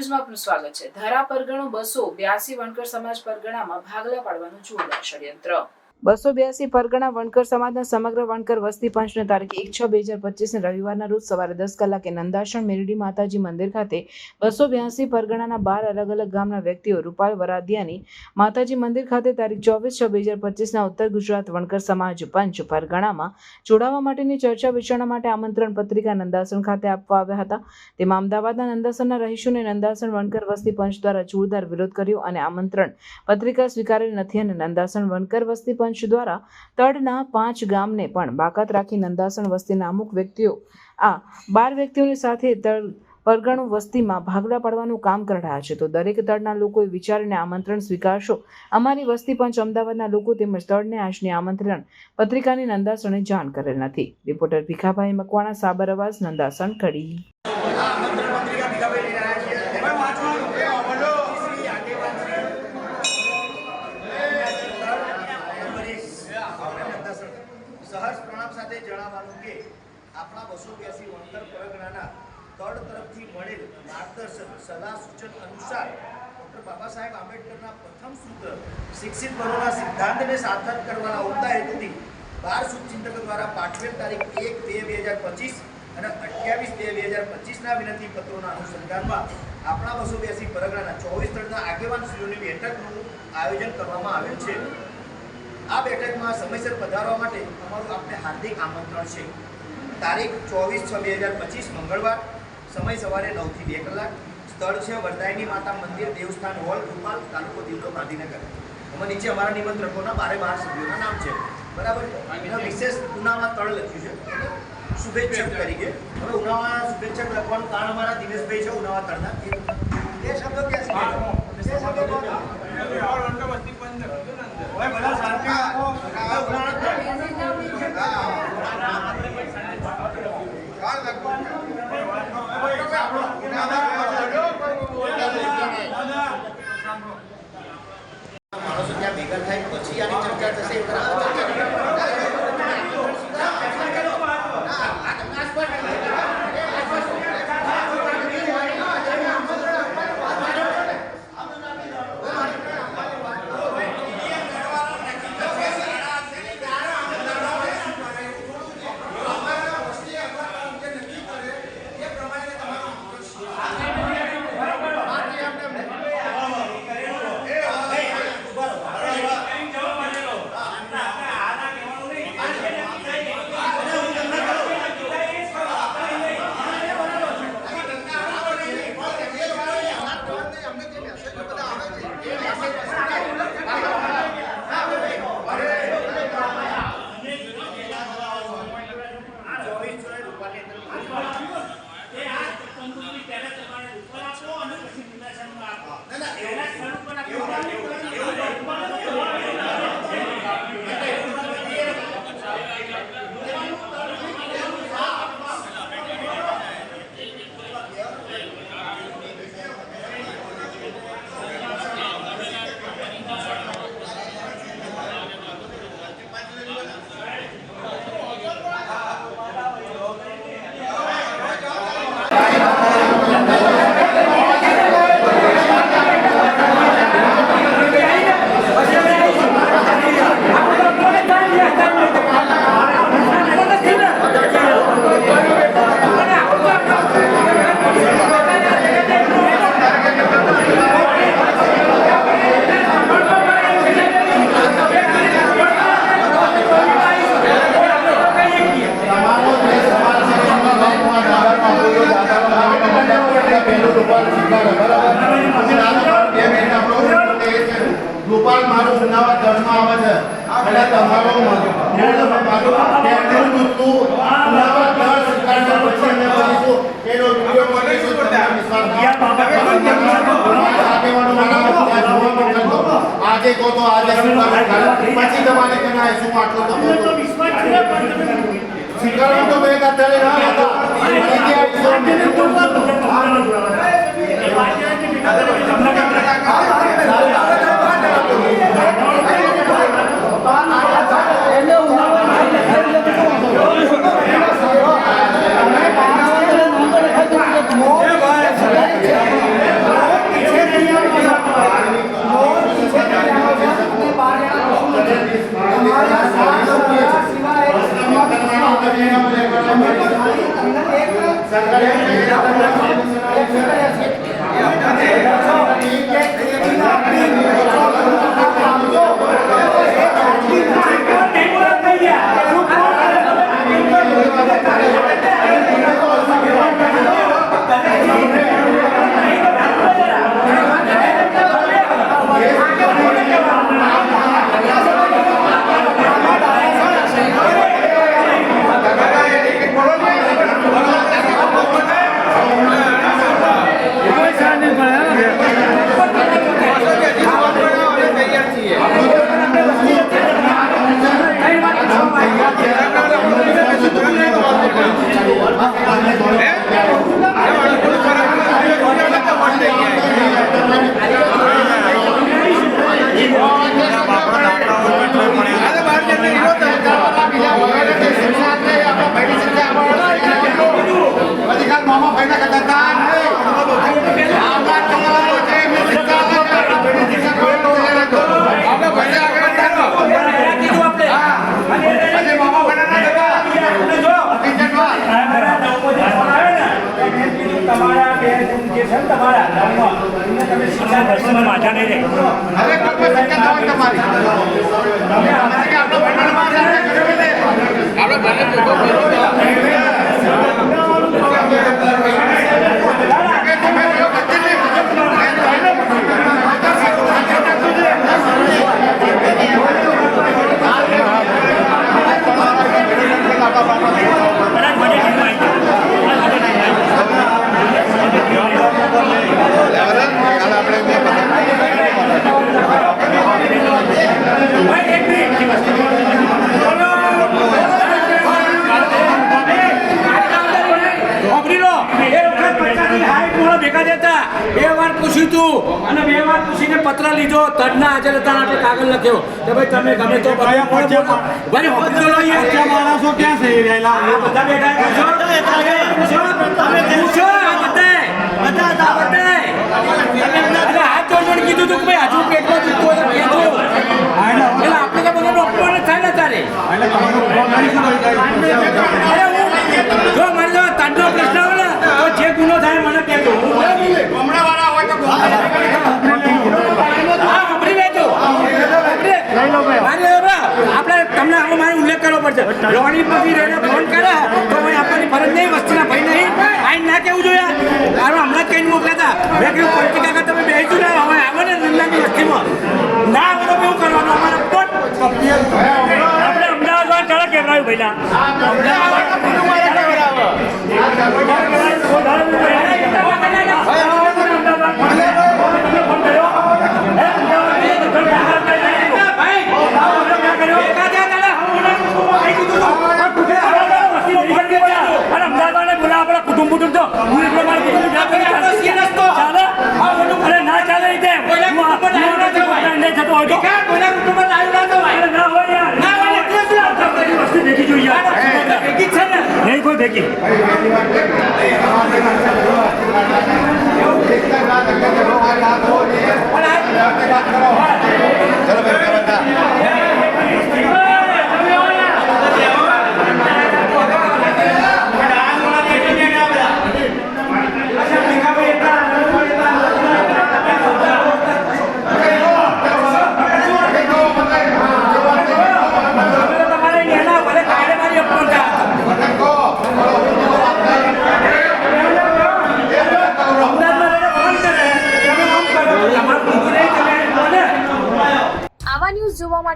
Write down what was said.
ન્યૂઝમાં આપનું સ્વાગત છે. ધારા પરગણો બસો બ્યાસી વણકર સમાજ પરગણામાં ભાગલા પાડવાનું જોરદાર ષડયંત્ર. બસો બ્યાસી પરગણા વણકર સમાજના સમગ્ર વણકર વસ્તી પંચને તારીખ એક છ બે હજાર પચીસને રવિવારના રોજ સવારે દસ કલાકે નંદાસણ મેરડી માતાજી મંદિર ખાતે બસો બ્યાસી પરગણાના બાર અલગ અલગ ગામના વ્યક્તિઓ રૂપાલ વરાદિયાની માતાજી મંદિર ખાતે તારીખ ચોવીસ છ બે હજાર પચીસના ઉત્તર ગુજરાત વણકર સમાજ પંચ પરગણામાં જોડાવા માટેની ચર્ચા વિચારણા માટે આમંત્રણ પત્રિકા નંદાસણ ખાતે આપવા આવ્યા હતા. તેમાં અમદાવાદના નંદાસણના રહીશોને નંદાસણ વણકર વસ્તી પંચ દ્વારા જોરદાર વિરોધ કર્યો અને આમંત્રણ પત્રિકા સ્વીકારેલ નથી અને નંદાસણ વણકર વસ્તી પંચ દ્વારા તળના પાંચ ગામને પણ બાકાત રાખી નંદાસણ વસ્તીના અમુક વ્યક્તિઓ, આ બાર વ્યક્તિઓની સાથે તળ પરગણું વસ્તીમાં ભાગલા પાડવાનું કામ કરી રહ્યા છે. તો દરેક તળના લોકોએ વિચારીને આમંત્રણ સ્વીકારશો. અમારી વસ્તી પંચ અમદાવાદના લોકો તેમજ તળને આજની આમંત્રણ પત્રિકાની નંદાસણે જાણ કરેલ નથી. રિપોર્ટર ભીખાભાઈ મકવાણા સાબર અવાજ નંદાસણ, કડી આમંત્રણ પત્રિકા ભીખાભાઈ લઈને આવ્યા છીએ તેમાં વાંચવાનું કે અમલો શ્રી આગેવાન શ્રી સહર્ષ પ્રણામ સાથે જણાવવાનું કે આપણા બસો બ્યાસી વણતર પરગણાના તળ તરફથી મળેલ માર્ગદર્શન સલાહ સૂચન અનુસાર ડૉક્ટર બાબા સાહેબ આંબેડકરના પ્રથમ સૂત્ર શિક્ષિત બનોના સિદ્ધાંતને સાર્થક કરવાના ઉમદા હેતુથી બાર શુભચિંતકો દ્વારા પાઠવેલ તારીખ એક બે બે હજાર પચીસ અને અઠ્યાવીસ બે બે હજાર પચીસના વિનંતી પત્રોના અનુસંધાનમાં આપણા બસો બ્યાસી પરગણાના ચોવીસ સ્થળના આગેવાન શ્રીઓની બેઠકનું આયોજન કરવામાં આવેલ છે. આ બેઠકમાં સમયસર પધારવા માટે અમારું આપને હાર્દિક આમંત્રણ છે. તારીખ ચોવીસ છ બે હજાર પચીસ મંગળવાર સમય સવારે નવથી બે કલાક સ્થળ છે વરદાયની માતા મંદિર દેવસ્થાન હોલ રૂપાલ તાલુકો જિલ્લો ગાંધીનગર. એમાં નીચે અમારા નિમંત્રકોના બારે બાર સભ્યોના નામ છે. બરાબર એના વિશેષ ઉનામાં તળ લખ્યું છે. શુભેચ્છક તરીકે. હવે ઉનાવા શુભેચ્છક લખવાનું કારણ અમારા દિનેશભાઈ છે ઉનાવા તળના. એ શબ્દો ક્યાં છે એ શબ્દો બોલો. ઓય બધા શાંતિ રાખો. આ ઉનાળા માણસો ત્યાં ભેગા થાય પછી આની ચર્ચા થશે તમારો દૂધનું સ્વીકારશે પછી અમે કરીશું એનો વીડિયો બનાવીશું તમને વિશ્વાસ આગેવાનો મારા ત્યાં જોવા મોકલજો આજે કહો તો આજે સ્વીકારો પછી તમારે કહેવાય શું આટલું તો કહો Yeah. તમારા બે જે છે તમારા ગામમાં એને તમે શિક્ષા દર્શન માથા નહીં રહે હવે કોઈ પણ તમારી. તમે અમારે કે આપણો આપણે કદાચ મને ટીમ આવી જાય. ભાઈ, એક મિનિટ. સાંભળી લો એ વખત પચાસની હાઈટ મોળો ભેગા થયા હતા. બે વાર પૂછ્યું તું અને બે વાર પત્ર લીધો તડના હાજર હતા આપણે કાગળ લખ્યો. કે ભાઈ તમે ગમે તો. ભાઈ હોસ્પિટલ માણસો ક્યાં સહી રહેલા? બધા બેઠા. હાથ જોડોને કીધું તું કે ભાઈ હજુ પેટમાં દુખતો એટલે આપણે તો બધા ડોક્ટર થાય ને તારે અરે હું જો મારી જો તંડનો પ્રશ્ન આવે ને તો જે ગુનો થાય મને કહેજો હું હા, સાંભળી લેજો. સાંભળી. મારી હવે આપણે તમને હવે મારે ઉલ્લેખ કરવો પડશે રોણી પછી રહીને ફોન કરે, તો ભાઈ આપવાની ફરજ નહીં, વસ્તીના ભાઈ નહીં. આઈ ના કેવું જોઈએ. મારો હમણાં જ કહીને મોકલ્યા હતા. મેં કહ્યું પંચી કાકા તમે બેસી ને, હવે આવો ને નંદાની વસ્તીમાં. ના, હવે કેવું કરવાનું, અમારે પણ આપણે અમદાવાદ વાળા ચાલો કેવડાવ્યું પહેલા કુટુંબ કુટુંબ તો હું એકલો મારા કુટુંબ ચાલે અરે ના ચાલે એ તેમ. હું આ- હું નથી પોતાને નહીં થતો હોય તો. અરે ના હોય યાર. બધી વસ્તુ ભેગી જોઈએ યાર. નહીં કોઈ ભેગી. તમારે નેના ભલે કાર્યવાહી અપમાન થાય. અમદાવાદમાં રહીને ફોન કરે, તમે આમ કરો, તમારું બીજું નહીં, તમે બોલે. આવા ન્યૂઝ જોવા